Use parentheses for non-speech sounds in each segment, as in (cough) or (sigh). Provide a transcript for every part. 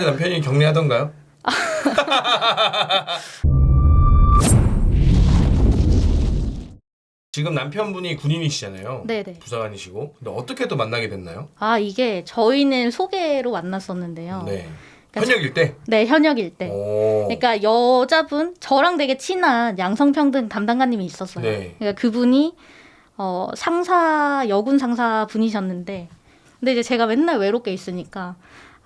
남편이 격리하던가요? (laughs) 지금 남편분이 군인이시잖아요. 네네. 부사관이시고. 근데 어떻게 또 만나게 됐나요? 아 이게 저희는 소개로 만났었는데요. 네, 네. 현역일 때. 현역일 때. 오. 그러니까 여자분 저랑 되게 친한 양성평등 담당관님이 있었어요. 네. 그러니까 그분이 어, 상사 여군 상사 분이셨는데, 근데 이제 제가 맨날 외롭게 있으니까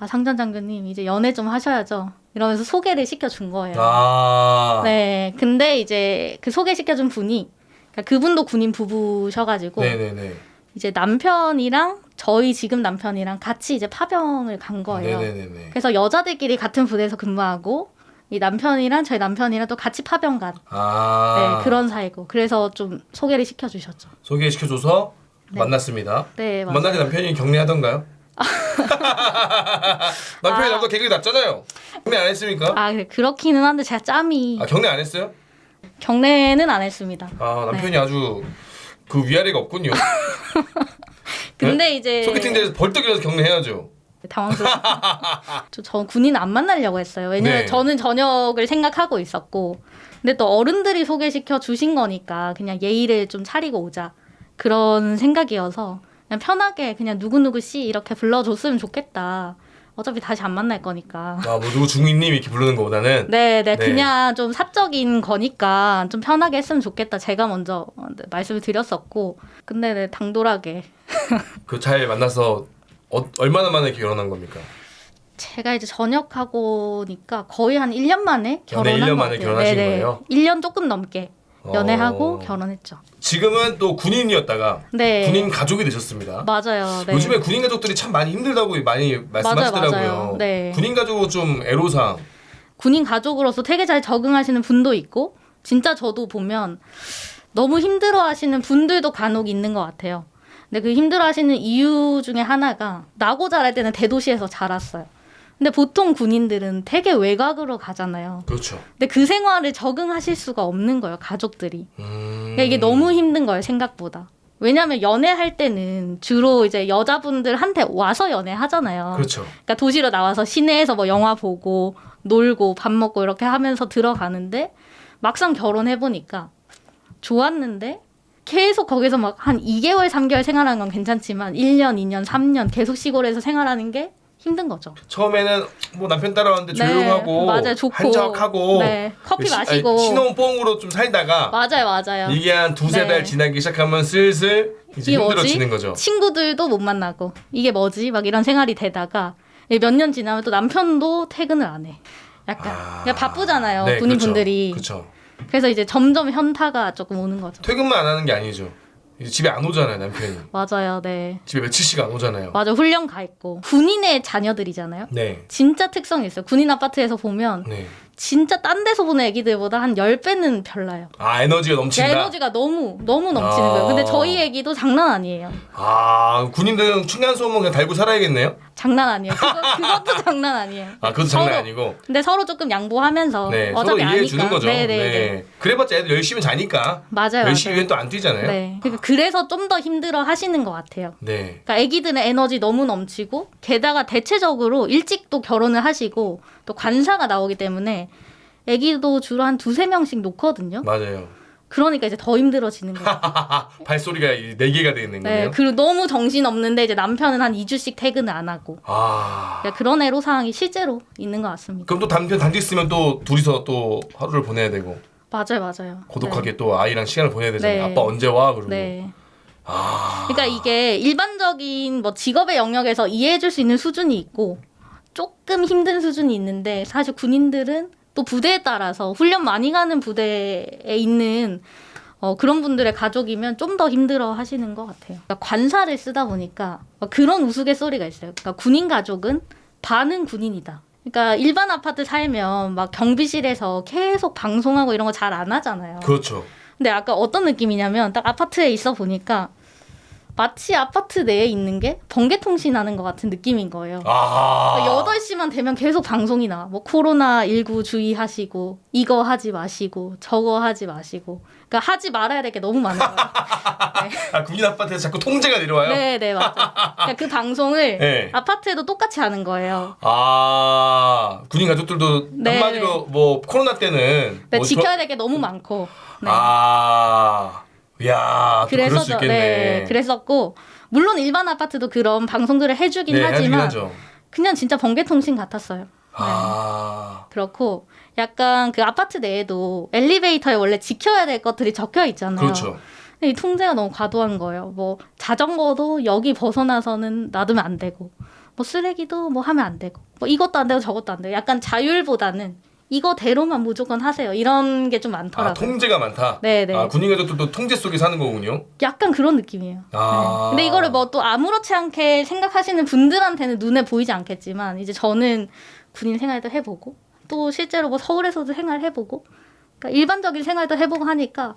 아 상전 장교님 이제 연애 좀 하셔야죠. 이러면서 소개를 시켜준 거예요. 아. 네, 근데 이제 그 소개시켜준 분이 그러니까 그분도 군인 부부셔가지고 네네네. 이제 남편이랑 저희 지금 남편이랑 같이 이제 파병을 간 거예요. 네네네네. 그래서 여자들끼리 같은 부대에서 근무하고 이 남편이랑 저희 남편이랑 또 같이 파병 간 아. 네, 그런 사이고 그래서 좀 소개를 시켜주셨죠. 소개시켜줘서 네. 만났습니다. 네, 맞아요. 만나게 남편이 격리하던가요? (laughs) 남편이 아. 나보다 계획이 낮잖아요. 격리 안 했습니까? 아 네, 그렇기는 한데 제가 짬이 아, 격리 안 했어요? 경례는 안 했습니다. 아 남편이 네. 아주 그 위아래가 없군요. (laughs) 근데 이제 소개팅장에서 벌떡 일어나서 격리해야죠. 당황스러워. (laughs) 저, 저 군인 안 만나려고 했어요. 왜냐면 네. 저는 저녁을 생각하고 있었고, 근데 또 어른들이 소개시켜 주신 거니까 그냥 예의를 좀 차리고 오자 그런 생각이어서 그냥 편하게 그냥 누구 누구 씨 이렇게 불러줬으면 좋겠다. 어차피 다시 안 만날 거니까. 아 뭐 누구 중위님 이렇게 부르는 것보다는 네, 네, 네. 그냥 좀 사적인 거니까 좀 편하게 했으면 좋겠다. 제가 먼저 어, 네, 말씀을 드렸었고, 근데 네, 당돌하게 (laughs) 그 잘 만나서 어, 얼마나 만에 결혼한 겁니까? 제가 이제 전역하고니까 거의 한 1년 만에 연애 결혼한 1년 것 만에 같아요. 결혼하신 네네. 거예요? 1년 조금 넘게 연애하고 어. 결혼했죠. 지금은 또 군인이었다가 네. 군인 가족이 되셨습니다. 맞아요. 네. 요즘에 군인 가족들이 참 많이 힘들다고 많이 말씀하시더라고요. 맞아요. 네. 군인 가족은 좀 애로사항. 군인 가족으로서 되게 잘 적응하시는 분도 있고 진짜 저도 보면 너무 힘들어하시는 분들도 간혹 있는 것 같아요. 근데 그 힘들어하시는 이유 중에 하나가 나고 자랄 때는 대도시에서 자랐어요. 근데 보통 군인들은 되게 외곽으로 가잖아요. 그렇죠. 근데 그 생활을 적응하실 수가 없는 거예요, 가족들이. 음... 그러니까 이게 너무 힘든 거예요, 생각보다. 왜냐하면 연애할 때는 주로 이제 여자분들한테 와서 연애하잖아요. 그렇죠. 그러니까 도시로 나와서 시내에서 뭐 영화 보고 놀고 밥 먹고 이렇게 하면서 들어가는데 막상 결혼해 보니까 좋았는데 계속 거기서 막 한 2개월, 3개월 생활하는 건 괜찮지만 1년, 2년, 3년 계속 시골에서 생활하는 게 힘든 거죠. 처음에는 뭐 남편 따라왔는데 조용하고 네, 맞아요, 좋고. 한적하고 네, 커피 시- 마시고. 아니, 신혼뽕으로 좀 살다가 맞아요, 맞아요. 이게 한 두세 네. 달 지나기 시작하면 슬슬 이제 이게 힘들어지는? 거죠. 친구들도 못 만나고 이게 뭐지? 막 이런 생활이 되다가 몇 년 지나면 또 남편도 퇴근을 안 해. 약간 아. 그냥 바쁘잖아요 네, 군인분들이. 그렇죠. 그래서 이제 점점 현타가 조금 오는 거죠. 퇴근만 안 하는 게 아니죠. 이제 집에 안 오잖아요 남편이. (laughs) 맞아요, 네. 집에 며칠씩 안 오잖아요. 맞아 훈련 가 있고 군인의 자녀들이잖아요. 네. 진짜 특성이 있어요. 군인 아파트에서 보면 네. 진짜 딴 데서 보는 애기들보다 한 10배는 별나요. 아 에너지가 넘친다. 에너지가 너무 너무 넘치는 아. 거예요. 근데 저희 애기도 장난 아니에요. 아 군인들은 층간 소음은 그냥 달고 살아야겠네요. 장난 아니에요. 그거, (laughs) 그것도 장난 아니에요. 아 그것도 장난 서로- 아니고. 근데 서로 조금 양보하면서 네 서로 어차피 이해해 아니까. 주는 거죠. 네네 네. 네. 그래봤자 애들 열심히 자니까. 맞아요. 열심히. 또 안 뛰잖아요. 네. 네. 그러니까 그래서 좀 더 힘들어 하시는 것 같아요. 그러니까 아기들은 에너지 너무 넘치고 게다가 대체적으로 일찍 또 결혼을 하시고 또 관사가 나오기 때문에 아기도 주로 한 두세 명씩 놓거든요. 맞아요. 그러니까 이제 더 힘들어지는 거예요. (laughs) 발소리가 이네 개가 돼 있는 네. 거네요. 그리고 너무 정신 없는데 이제 남편은 한 2주씩 퇴근을 안 하고 아. 그러니까 그런 애로 사항이 실제로 있는 것 같습니다. 그럼 또 남편 단지 있으면 또 둘이서 또 하루를 보내야 되고 맞아요, 맞아요. 고독하게 또 아이랑 시간을 보내야 되잖아요. 네. 아빠 언제 와 그러고. 네. 아. 그러니까 이게 일반적인 뭐 직업의 영역에서 이해해 줄 수 있는 수준이 있고 조금 힘든 수준이 있는데 사실 군인들은 또 부대에 따라서 훈련 많이 가는 부대에 있는 어, 그런 분들의 가족이면 좀 더 힘들어 하시는 것 같아요. 그러니까 관사를 쓰다 보니까 막 그런 우스갯소리가 있어요. 그러니까 군인 가족은 반은 군인이다. 그러니까 일반 아파트 살면 막 경비실에서 계속 방송하고 이런 거 잘 안 하잖아요. 그렇죠. 근데 아까 어떤 느낌이냐면 딱 아파트에 있어 보니까 마치 아파트 내에 있는 게 번개통신하는 것 같은 느낌인 거예요. 아. 8시만 되면 계속 방송이 나와. 뭐 코로나19 주의하시고 이거 하지 마시고 저거 하지 마시고. 그러니까 하지 말아야 될 게 너무 많아요. (laughs) 아, 국민 아파트에서 자꾸 통제가 내려와요? 네, 네, 맞아요. 그러니까 그 방송을 네. 아파트에도 똑같이 하는 거예요. 아, 군인 가족들도 네. 한마디로 뭐 코로나 때는 네, 뭐 지켜야 될 게 너무 많고. 네. 아. 야, 수 저-. 네, 그랬었고 물론 일반 아파트도 그런 방송들을 해주긴 네, 하지만 하죠. 그냥 진짜 번개통신 같았어요. 네. 아. 그렇고 약간 그 아파트 내에도 엘리베이터에 원래 지켜야 될 것들이 적혀 있잖아요. 그렇죠. 근데 이 통제가 너무 과도한 거예요. 뭐 자전거도 여기 벗어나서는 놔두면 안 되고, 뭐 쓰레기도 뭐 하면 안 되고, 뭐 이것도 안 되고 저것도 안 되고, 약간 자율보다는 이거대로만 무조건 하세요. 이런 게좀 아, 많더라고요. 통제가 많다. 네 네. 아, 군인 가족들도 통제 속에 사는 거군요. 약간 그런 느낌이에요. 아. 네. 근데 이거를 뭐 또 아무렇지 않게 생각하시는 분들한테는 눈에 보이지 않겠지만 이제 저는 군인 생활도 해보고 또 실제로 뭐 서울에서도 생활해보고 그러니까 일반적인 생활도 해보고 하니까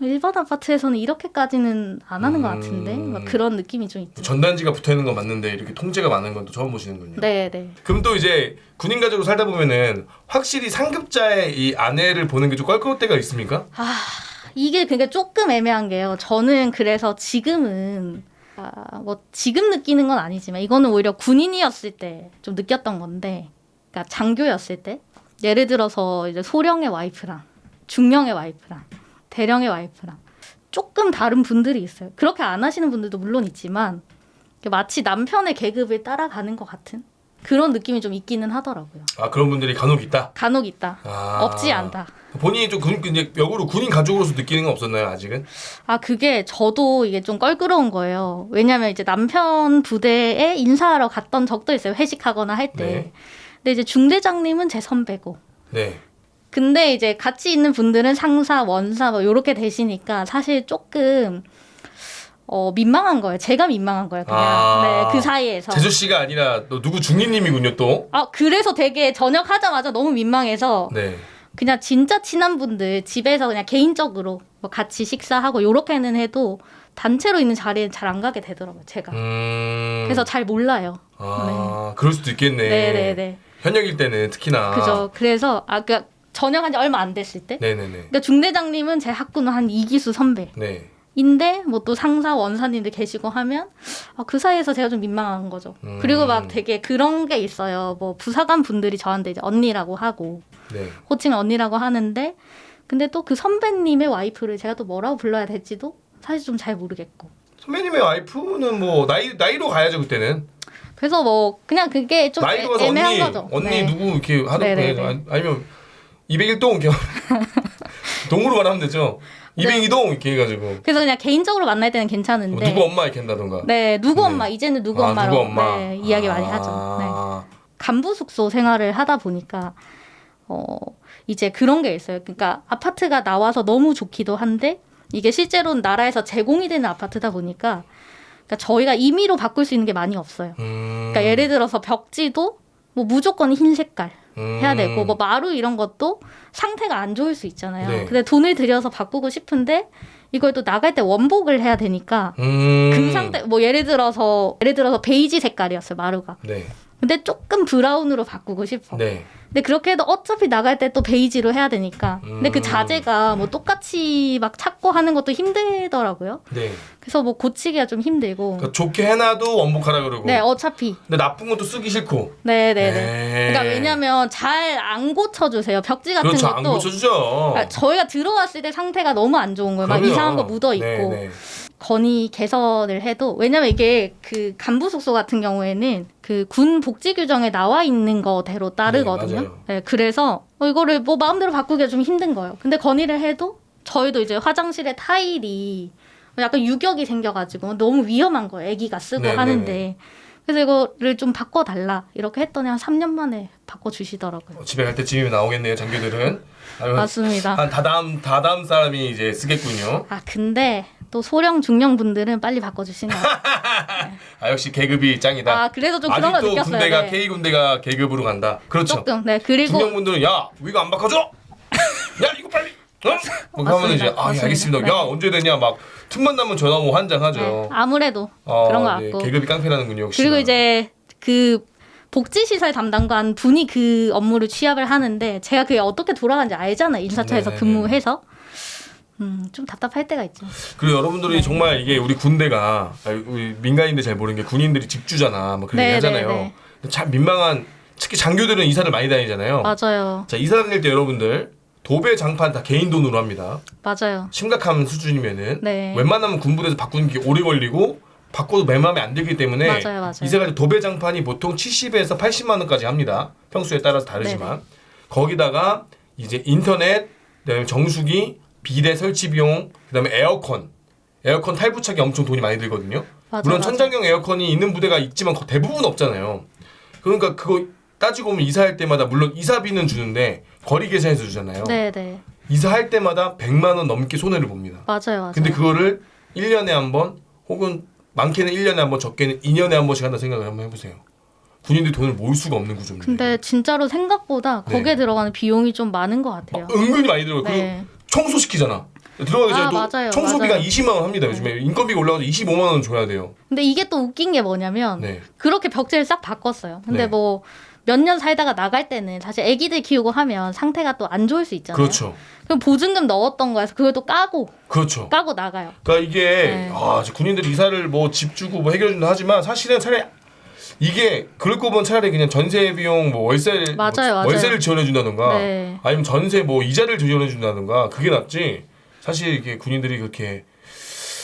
일반 아파트에서는 이렇게까지는 안 하는 것 같은데 음. 막 그런 느낌이 좀 있죠. 전단지가 붙어 있는 건 맞는데 이렇게 통제가 많은 건 또 처음 보시는군요. 네, 네. 그럼 또 이제 군인 가족으로 살다 보면은 확실히 상급자의 이 아내를 보는 게 좀 껄끄러울 때가 있습니까? 아 이게 그러니까 조금 애매한 게요. 저는 그래서 지금은 아, 뭐 지금 느끼는 건 아니지만 이거는 오히려 군인이었을 때 좀 느꼈던 건데, 그러니까 장교였을 때 예를 들어서 이제 소령의 와이프랑 중령의 와이프랑 대령의 와이프랑 조금 다른 분들이 있어요. 그렇게 안 하시는 분들도 물론 있지만 마치 남편의 계급을 따라가는 것 같은 그런 느낌이 좀 있기는 하더라고요. 아 그런 분들이 간혹 있다. 간혹 있다. 아. 없지 않다. 본인이 좀 군, 이제 역으로 군인 가족으로서 느끼는 건 없었나요 아직은? 아, 그게 저도 이게 좀 껄끄러운 거예요. 왜냐면 이제 남편 부대에 인사하러 갔던 적도 있어요. 회식하거나 할 때. 네. 근데 이제 중대장님은 제 선배고. 네. 근데 이제 같이 있는 분들은 상사, 원사 뭐 요렇게 되시니까 사실 조금 어, 민망한 거예요. 제가 민망한 거예요. 그냥. 아. 네, 그 사이에서. 제주 씨가 아니라 또 누구 중리님이군요 또. 아, 그래서 되게 저녁 하자마자 너무 민망해서 네. 그냥 진짜 친한 분들 집에서 그냥 개인적으로 뭐 같이 식사하고 요렇게는 해도 단체로 있는 자리에 잘 안 가게 되더라고요, 제가. 음. 그래서 잘 몰라요. 아 그럴 수도 있겠네. 네, 네, 네. 현역일 때는 특히나. 그죠. 그래서 아까 그러니까 전역한 지 얼마 안 됐을 때. 네네네. 그러니까 중대장님은 제 학구는 한 이기수 선배인데 네. 뭐또 상사 원사님들 계시고 하면 아, 그 사이에서 제가 좀 민망한 거죠. 음. 그리고 막 되게 그런 게 있어요. 뭐 부사관 분들이 저한테 이제 언니라고 하고 네. 호칭 언니라고 하는데 근데 또 그 선배님의 와이프를 제가 또 뭐라고 불러야 될지도 사실 좀 잘 모르겠고. 선배님의 와이프는 뭐 나이 나이로 가야죠 그때는. 그래서 뭐 그냥 그게 좀 나이로 애, 가서 애매한 언니 거죠. 언니 네. 누구 이렇게 하는 네네네. 거예요. 아니- 아니면 201동 이렇게 (laughs) 동으로 말하면 되죠. 202동 이렇게 해가지고 그래서 그냥 개인적으로 만날 때는 뭐 괜찮은데. 누구 엄마 이렇게 한다던가. 네, 누구 네. 엄마 이제는 누구 아, 엄마로 누구 엄마. 네, 이야기 많이 하죠. 네. 아, 간부 숙소 생활을 하다 보니까 어 이제 그런 게 있어요. 그러니까 아파트가 나와서 너무 좋기도 한데 이게 실제로는 나라에서 제공이 되는 아파트다 보니까 그러니까 저희가 임의로 바꿀 수 있는 게 많이 없어요. 음. 그러니까 예를 들어서 벽지도 뭐 무조건 흰 색깔 해야 음. 되고 뭐 마루 이런 것도 상태가 안 좋을 수 있잖아요. 네. 근데 돈을 들여서 바꾸고 싶은데 이걸 또 나갈 때 원복을 해야 되니까 음. 그 상태 뭐 예를 들어서 예를 들어서 베이지 색깔이었어요 마루가. 네. 근데 조금 브라운으로 바꾸고 싶어. 네. 근데 그렇게 해도 어차피 나갈 때 또 베이지로 해야 되니까. 근데 그 음. 자재가 뭐 똑같이 막 찾고 하는 것도 힘들더라고요. 네. 그래서 뭐 고치기가 좀 힘들고. 그러니까 좋게 해놔도 원복하라 그러고. 네, 어차피. 근데 나쁜 것도 쓰기 싫고. 네, 네, 네. 네. 그러니까 왜냐면 잘 안 고쳐주세요. 벽지 같은 그렇죠 것도. 안 고쳐주죠. 아, 저희가 들어왔을 때 상태가 너무 안 좋은 거예요. 막 그럼요. 이상한 거 묻어 있고. 네, 네. 건의 개선을 해도 왜냐면 이게 그 간부 숙소 같은 경우에는 그 군 복지 규정에 나와 있는 거대로 따르거든요. 네. 네, 그래서 어, 이거를 뭐 마음대로 바꾸기가 좀 힘든 거예요. 근데 건의를 해도 저희도 이제 화장실에 타일이 약간 유격이 생겨가지고 너무 위험한 거예요. 아기가 쓰고 네, 네, 하는데. 그래서 이거를 좀 바꿔달라 이렇게 했더니 한 3년 만에 바꿔주시더라고요. 어, 집에 갈 때쯤이면 나오겠네요 장교들은. 맞습니다. 한 다다음 다다음 사람이 이제 쓰겠군요. 아 근데 또 소령 중령 분들은 빨리 것 같아요. (laughs) 아 역시 계급이 짱이다. 아 그래서 좀 그런 거 아직도 느꼈어요. 군대가 네. K 군대가 계급으로 간다. 그렇죠. 조금 네 그리고 중령 분들은 야 이거 안 바꿔줘. 야 이거 빨리 어? 뭐 하면 맞습니다. 이제 아 예, 맞습니다. 알겠습니다. 네. 야 언제 되냐 막 틈만 나면 전화 오면 환장하죠. 네, 아무래도 아, 그런 것 네, 같고. 계급이 깡패라는군요. 역시. 그리고 이제 그 복지시설 담당관 분이 그 업무를 취합을 하는데 제가 그게 어떻게 돌아가는지 알잖아요. 인사처에서 네네네. 근무해서. 음, 좀 답답할 때가 있죠. 그리고 여러분들이 네. 정말 이게 우리 군대가 아니, 우리 민간인들 잘 모르는 게 군인들이 집주잖아. 뭐 그런 네, 얘기 하잖아요. 네, 네. 근데 참 민망한 특히 장교들은 이사를 많이 다니잖아요. 맞아요. 자 이사 다닐 때 여러분들 도배 장판 다 개인 돈으로 합니다. 맞아요. 심각한 수준이면은 네. 웬만하면 군부대에서 바꾸는 게 오래 걸리고 바꿔도 내 마음에 안 들기 때문에 맞아요, 맞아요. 이사가 도배 장판이 보통 70에서 80만 원까지 합니다. 평수에 따라서 다르지만 거기다가 이제 인터넷, 그다음에 정수기, 비대 설치 비용, 그다음에 에어컨, 에어컨 탈부착이 엄청 돈이 많이 들거든요. 맞아요, 물론 맞아요. 천장형 에어컨이 있는 부대가 있지만 거- 대부분 없잖아요. 그러니까 그거 따지고 보면 이사할 때마다 물론 이사비는 주는데 거리 계산해서 주잖아요. 네, 네. 이사할 때마다 100만 원 넘게 손해를 봅니다. 맞아요, 맞아요. 근데 그거를 1년에 한 번 혹은 많게는 1년에 한 번 적게는 2년에 한 번씩 한다 생각을 한번 해 보세요. 군인들이 돈을 모을 수가 없는 구조입니다. 근데 진짜로 생각보다 네. 거기에 들어가는 비용이 좀 많은 것 같아요. 막 은근히 많이 들어요. 네. 청소시키잖아. 들어가기 전에 아, 또 맞아요, 청소비가 맞아요. 20만 원 합니다. 요즘에 인건비가 올라가서 25만 원 줘야 돼요. 근데 이게 또 웃긴 게 뭐냐면 네. 그렇게 벽제를 싹 바꿨어요. 근데 네. 뭐 몇 년 살다가 나갈 때는 사실 아기들 키우고 하면 상태가 또 안 좋을 수 있잖아요. 그렇죠. 그럼 보증금 넣었던 거에서 그걸 또 까고 그렇죠. 까고 나가요. 그러니까 이게 네. 아, 이제 군인들 이사를 뭐 집 주고 뭐 해결준다 하지만 사실은 차라리 이게 그럴 거면 차라리 그냥 전세 비용 뭐 월세를 뭐 맞아요, 맞아요. 월세를 지원해 준다던가 네. 아니면 전세 뭐 이자를 지원해 준다던가 그게 낫지. 사실 이게 군인들이 그렇게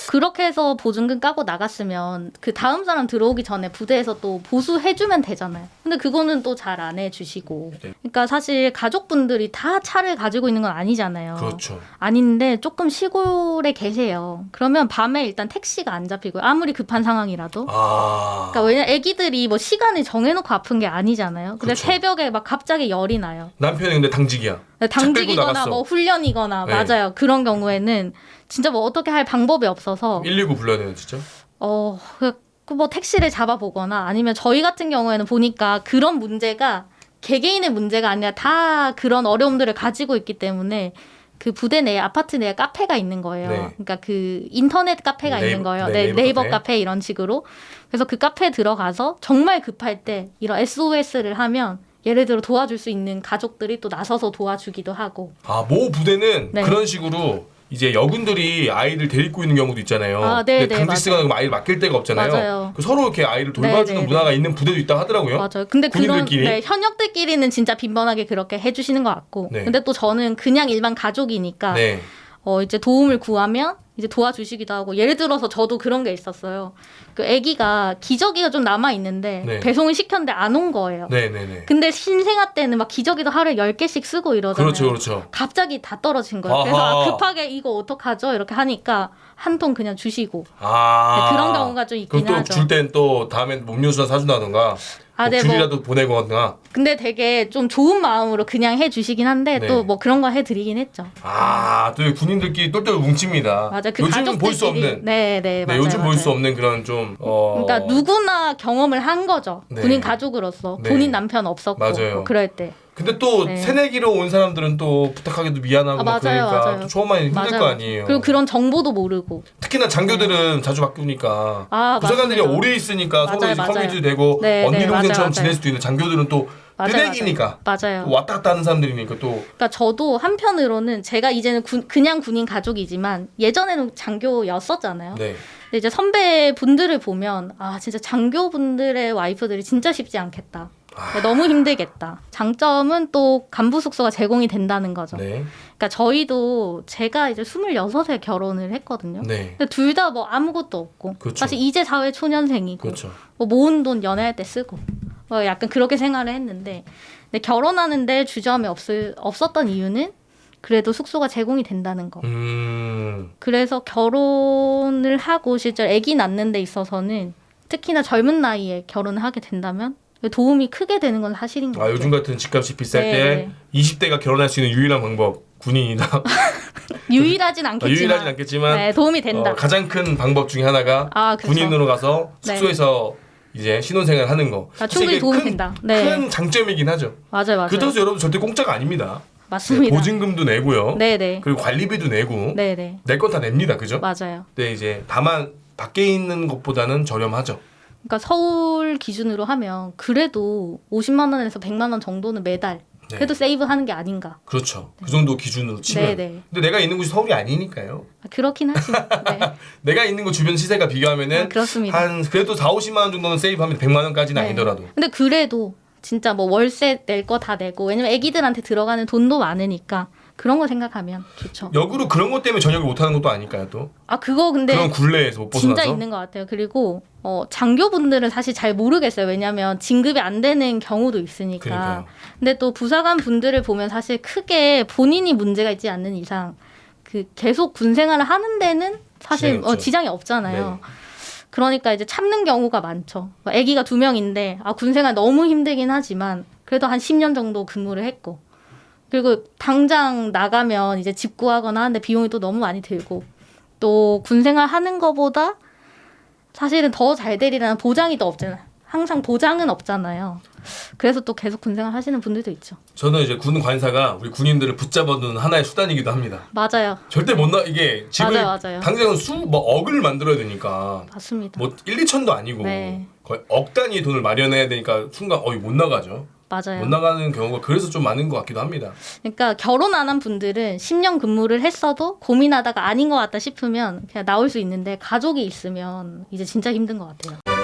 그렇게 해서 보증금 까고 나갔으면 그 다음 사람 들어오기 전에 부대에서 또 보수해주면 되잖아요. 근데 그거는 또 잘 안 해주시고. 네. 그러니까 사실 가족분들이 다 차를 가지고 있는 건 아니잖아요. 그렇죠. 아닌데 조금 시골에 계세요. 그러면 밤에 일단 택시가 안 잡히고 아무리 급한 상황이라도. 아. 그러니까 왜냐 아기들이 뭐 시간을 정해놓고 아픈 게 아니잖아요. 근데 그렇죠. 새벽에 막 갑자기 열이 나요. 남편이 근데 당직이야. 당직이거나 나갔어. 뭐 훈련이거나 네. 맞아요. 그런 경우에는 진짜 뭐 어떻게 할 방법이 없어서 119 불러야 되는 진짜. 어, 그, 그뭐 택시를 잡아보거나 아니면 저희 같은 경우에는 보니까 그런 문제가 개개인의 문제가 아니라 다 그런 어려움들을 가지고 있기 때문에 그 부대 내에 아파트 내에 카페가 있는 거예요. 네. 그러니까 그 인터넷 카페가 네이버- 있는 거예요. 네, 네, 네이버 네이버, 카페. 카페. 이런 식으로. 그래서 그 카페에 들어가서 정말 급할 때 이런 SOS를 하면 예를 들어 도와줄 수 있는 가족들이 또 나서서 도와주기도 하고. 아, 모 부대는 네. 그런 식으로 이제 여군들이 아이를 데리고 있는 경우도 있잖아요. 아, 네, 근데 네, 맞아요. 그럼 아이를 맡길 데가 없잖아요. 맞아요. 그 서로 이렇게 아이를 돌봐주는 네, 네, 문화가 있는 부대도 있다고 하더라고요. 맞아요. 근데 그런? 네, 현역들끼리는 진짜 빈번하게 그렇게 해주시는 것 같고. 네. 근데 또 저는 그냥 일반 가족이니까 네. 어 이제 도움을 구하면 이제 도와주시기도 하고 예를 들어서 저도 그런 게 있었어요. 그 아기가 기저귀가 좀 남아 있는데 네. 배송을 시켰는데 안 온 거예요. 네, 네, 네. 근데 신생아 때는 막 기저귀도 하루에 10개씩 쓰고 이러잖아요. 그렇죠, 그렇죠. 갑자기 다 떨어진 거예요. 그래서 아하. 아, 급하게 이거 어떡하죠? 이렇게 하니까 한 통 그냥 주시고 아. 네, 그런 경우가 좀 있긴 그럼 하죠. 또줄 땐 또 다음엔 음료수나 사준다던가 아, 뭐 네, 뭐 귤이라도 보내거나 근데 되게 좀 좋은 마음으로 그냥 해주시긴 한데 네. 또뭐 그런 거 해드리긴 했죠. 아 또 군인들끼리 똘똘 뭉칩니다. 맞아, 그 가족들끼리 볼수 없는 네, 네, 네, 맞아요. 요즘 볼 수. 없는 그런 좀 어... 그러니까 누구나 경험을 한 거죠. 네. 본인 가족으로서 네. 본인 남편 없었고 맞아요. 뭐 그럴 때. 근데 또 네. 새내기로 온 사람들은 또 부탁하기도 미안하고 아, 맞아요, 그러니까 맞아요. 또 처음 많이 힘들 맞아요. 거 아니에요. 그리고 그런 정보도 모르고. 특히나 장교들은 자주 바꾸니까 아, 부사관들이 맞습니다. 오래 있으니까 서로 맞아요, 이제 맞아요. 커뮤니티도 되고 네, 언니 네, 동생처럼 지낼 맞아요. 수도 있는 장교들은 또 맞아요, 뜨내기니까 맞아요. 또 왔다 갔다 하는 사람들이니까 또 그러니까 저도 한편으로는 제가 이제는 군- 그냥 군인 가족이지만 예전에는 장교였었잖아요. 네. 근데 이제 선배 분들을 보면 아 진짜 장교 분들의 와이프들이 진짜 쉽지 않겠다. 아. 너무 힘들겠다. 장점은 또 간부 숙소가 제공이 된다는 거죠. 네. 그러니까 저희도 제가 이제 26에 결혼을 했거든요. 네. 둘 다 뭐 아무것도 없고 그렇죠. 사실 이제 사회 초년생이고 그렇죠. 뭐 모은 돈 연애할 때 쓰고 뭐 약간 그렇게 생활을 했는데 근데 결혼하는데 주저함이 없을 없었던 이유는 그래도 숙소가 제공이 된다는 거. 음. 그래서 결혼을 하고 실제 아기 낳는 데 있어서는 특히나 젊은 나이에 결혼을 하게 된다면 도움이 크게 되는 건 사실인 것 아 같아요. 요즘 같은 집값이 비쌀 네. 때 20대가 결혼할 수 있는 유일한 방법 군인이다. (laughs) 유일하진 아, 않겠지만, 유일하진 않겠지만 네, 도움이 된다. 어, 가장 큰 방법 중에 하나가 아. 군인으로 가서 네. 숙소에서 이제 신혼생활 하는 거. 아, 충분히 이게 도움이 큰, 된다. 네. 큰 장점이긴 하죠. 맞아요, 맞아요. 그렇다고 해서 여러분 절대 공짜가 아닙니다. 맞습니다. 보증금도 내고요. 네 네. 그리고 관리비도 내고 네 네. 낼 건 다 냅니다. 그죠? 맞아요. 근데 이제 다만 밖에 있는 것보다는 저렴하죠. 그러니까 서울 기준으로 하면 그래도 50만 원에서 100만 원 정도는 매달 네. 그래도 세이브하는 게 아닌가. 그렇죠. 그 정도 기준으로 치면. 네네. 근데 내가 있는 곳이 서울이 아니니까요. 아, 그렇긴 하지만 네. (laughs) 내가 있는 곳 주변 시세가 비교하면은 아, 그렇습니다. 한 그래도 4, 50만 원 정도는 세이브하면 100만 원까지는 네. 아니더라도. 근데 그래도 진짜 뭐 월세 낼 거 다 내고 왜냐면 애기들한테 들어가는 돈도 많으니까 그런 거 생각하면 좋죠. 역으로 그런 것 때문에 저녁을 못 하는 것도 아닐까요, 또? 아 그거 근데 그런 굴레에서 못 벗어나서. 진짜 있는 것 같아요. 그리고 어, 장교분들은 사실 잘 모르겠어요. 왜냐하면 진급이 안 되는 경우도 있으니까. 그러니까요. 근데 또 부사관 분들을 보면 사실 크게 본인이 문제가 있지 않는 이상 그 계속 군 생활을 하는 데는 사실 지장이 어. 지장이 없잖아요. 네. 그러니까 이제 참는 경우가 많죠. 뭐 아기가 두 명인데 아, 군 생활 너무 힘들긴 하지만 그래도 한 10년 정도 근무를 했고 그리고 당장 나가면 이제 집 구하거나 하는데 비용이 또 너무 많이 들고 또 군 생활 하는 거보다 사실은 더 잘 되리라는 보장이 더 없잖아요. 항상 보장은 없잖아요. 그래서 또 계속 군 생활 하시는 분들도 있죠. 저는 이제 군 관사가 우리 군인들을 붙잡아두는 하나의 수단이기도 합니다. 맞아요. 절대 못 나 이게 집을 맞아요, 맞아요. 당장은 수뭐 억을 만들어야 되니까 맞습니다. 뭐 1, 2천도 아니고 네. 거의 억 단위 돈을 마련해야 되니까 순간 어이 못 나가죠. 맞아요. 못 나가는 경우가 그래서 좀 많은 것 같기도 합니다. 그러니까 결혼 안 한 분들은 10년 근무를 했어도 고민하다가 아닌 것 같다 싶으면 그냥 나올 수 있는데 가족이 있으면 이제 진짜 힘든 것 같아요.